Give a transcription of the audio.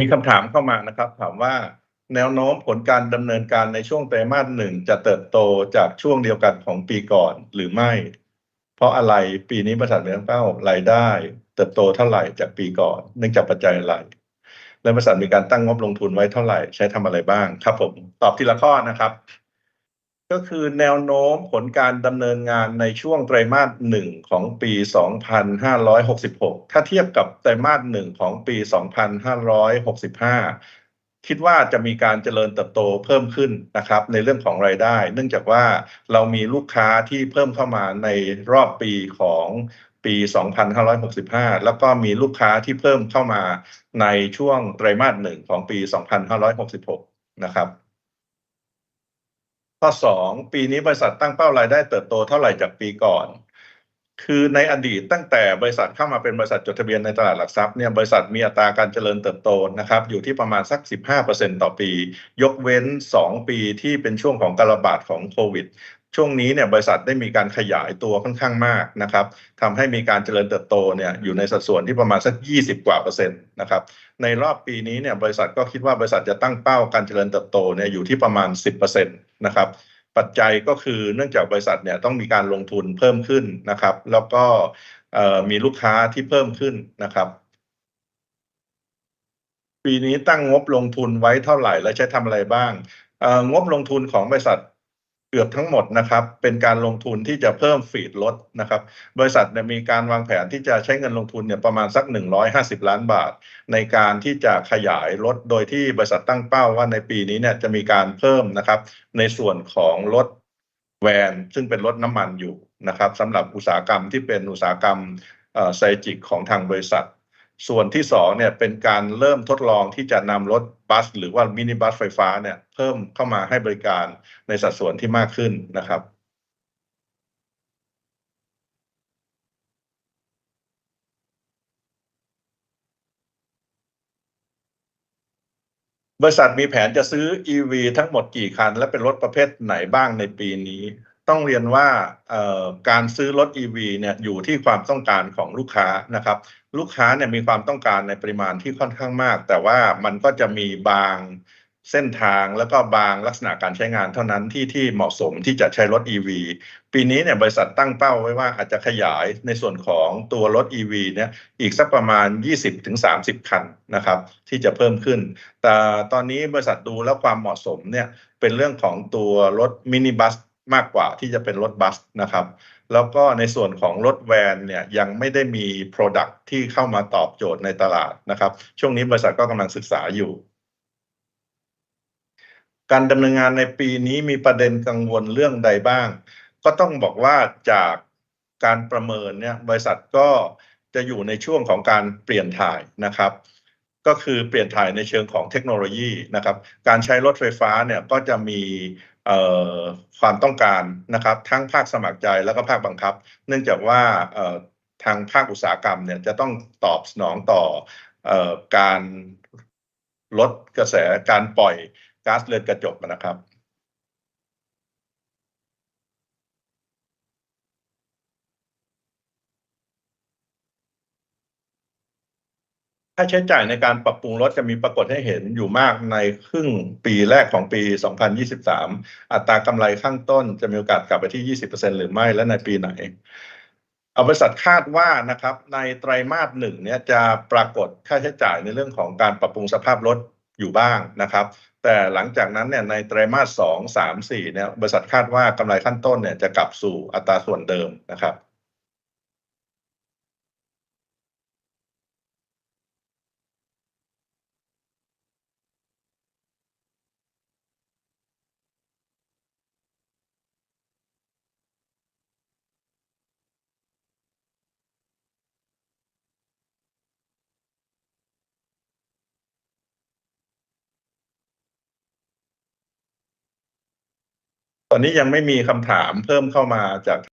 มีคำถามเข้ามานะครับ ถามว่าแนวโน้มผลการดำเนินการในช่วงไตรมาสหนึ่งจะเติบโตจากช่วงเดียวกันของปีก่อนหรือไม่ เพราะอะไรปีนี้บริษัทมีตั้งเป้ารายได้ เติบโตเท่าไหร่จากปีก่อน เนื่องจากปัจจัยอะไร และบริษัทมีการตั้งงบลงทุนไว้เท่าไหร่ใช้ทำอะไรบ้างครับผมตอบทีละข้อนะครับ ก็คือแนวโน้มผลการดำเนินงานในช่วงไตรมาสหนึ่งของปี 2566 ถ้าเทียบกับไตรมาสหนึ่งของปี 2565 คิดว่าจะมีการเจริญเติบโตเพิ่มขึ้นนะครับ ในเรื่องของรายได้ เนื่องจากว่าเรามีลูกค้าที่เพิ่มเข้ามาในรอบปีของปี 2565 แล้วก็มีลูกค้าที่เพิ่มเข้ามาในช่วงไตรมาสหนึ่งของปี 2566 นะครับ ข้อ 2 ปีนี้บริษัทตั้งเป้ารายได้เติบโตเท่าไหร่จากปีก่อน คือในอดีตตั้งแต่บริษัทเข้ามาเป็นบริษัทจดทะเบียนในตลาดหลักทรัพย์เนี่ยบริษัทมีอัตราการเจริญเติบโตนะครับอยู่ที่ประมาณสัก 15%ต่อปี ยกเว้น 2 ปีที่เป็นช่วงของการระบาดของโควิดช่วงนี้เนี่ยบริษัทได้มีการขยายตัวค่อนข้างมากนะครับทำให้มีการเจริญเติบโตเนี่ยอยู่ในสัดส่วนที่ประมาณสัก 20 กว่าเปอร์เซ็นต์นะครับในรอบปีนี้เนี่ยบริษัทก็คิดว่าบริษัทจะตั้งเป้าการเจริญเติบโตเนี่ยอยู่ที่ประมาณ 10%นะครับ ปัจจัยก็คือเนื่องจากบริษัทเนี่ยต้องมีการลงทุนเพิ่มขึ้นนะครับ แล้วก็มีลูกค้าที่เพิ่มขึ้นนะครับปีนี้ตั้งงบลงทุนไว้เท่าไหร่และใช้ทำอะไรบ้าง งบลงทุนของบริษัท เกือบทั้งหมดนะครับ เป็นการลงทุนที่จะเพิ่มฟีดรถนะครับ บริษัทเนี่ยมีการวางแผนที่จะใช้เงินลงทุนเนี่ยประมาณสัก 150 ล้านบาท ในการที่จะขยายรถโดยที่บริษัทตั้งเป้าว่าในปีนี้เนี่ยจะมีการเพิ่มนะครับ ในส่วนของรถแวนซึ่งเป็นรถน้ำมันอยู่นะครับสำหรับอุตสาหกรรมที่เป็นอุตสาหกรรมไซจิกของทางบริษัท ส่วนที่2เนี่ยเป็นการเริ่มทดลองที่จะนำรถบัส หรือว่ามินิบัสไฟฟ้าเนี่ยเพิ่มเข้ามาให้บริการในสัดส่วนที่มากขึ้นนะครับบริษัทมีแผนจะซื้อ EV ทั้งหมดกี่คัน และเป็นรถประเภทไหนบ้างในปีนี้ ต้องเรียนว่าการซื้อรถ EV เนี่ยอยู่ที่ความต้องการของลูกค้านะครับ ลูกค้าเนี่ยมีความต้องการในปริมาณที่ค่อนข้างมาก แต่ว่ามันก็จะมีบางเส้นทางแล้วก็บางลักษณะการใช้งานเท่านั้นที่ที่เหมาะสมที่จะใช้รถ EV ปีนี้เนี่ยบริษัทตั้งเป้าไว้ว่าอาจจะขยายในส่วนของตัวรถ EV เนี่ยอีกสักประมาณ 20-30 คันนะครับที่จะเพิ่มขึ้น แต่ตอนนี้บริษัทดูแล้วความเหมาะสมเนี่ยเป็นเรื่องของตัวรถมินิบัส มากกว่าที่จะเป็นรถบัสนะครับ แล้วก็ในส่วนของรถแวนเนี่ยยังไม่ได้มี Product ที่เข้ามาตอบโจทย์ในตลาดนะครับ ช่วงนี้บริษัทก็กำลังศึกษาอยู่ การดำเนินงานในปีนี้มีประเด็นกังวลเรื่องใดบ้าง ก็ต้องบอกว่าจากการประเมินเนี่ยบริษัทก็จะอยู่ในช่วงของการเปลี่ยนถ่ายนะครับ ก็คือเปลี่ยนถ่ายในเชิงของเทคโนโลยีนะครับ การใช้รถไฟฟ้าเนี่ยก็จะมี ความต้องการนะครับทั้งภาคสมัครใจแล้วก็ภาคบังคับ เนื่องจากว่าทางภาคอุตสาหกรรมเนี่ยจะต้องตอบสนองต่อการลดกระแสการปล่อยก๊าซเรือนกระจกนะครับ ค่าใช้จ่ายในการปรับปรุงรถจะมีปรากฏให้เห็นอยู่มากในครึ่งปีแรกของปี 2023 อัตรากำไรข้างต้นจะมีโอกาสกลับไปที่ 20%หรือไม่และในปีไหนบริษัทคาดว่านะครับในไตรมาส1เนี่ยจะปรากฏค่าใช้จ่ายในเรื่องของการปรับปรุงสภาพรถอยู่บ้างนะครับ แต่หลังจากนั้นเนี่ยในไตรมาส2 3 4เนี่ยบริษัทคาดว่ากำไรขั้นต้นเนี่ยจะกลับสู่อัตราส่วนเดิมนะครับ อนนี้ยังไม่มีคำถามเพิ่มเข้ามาจาก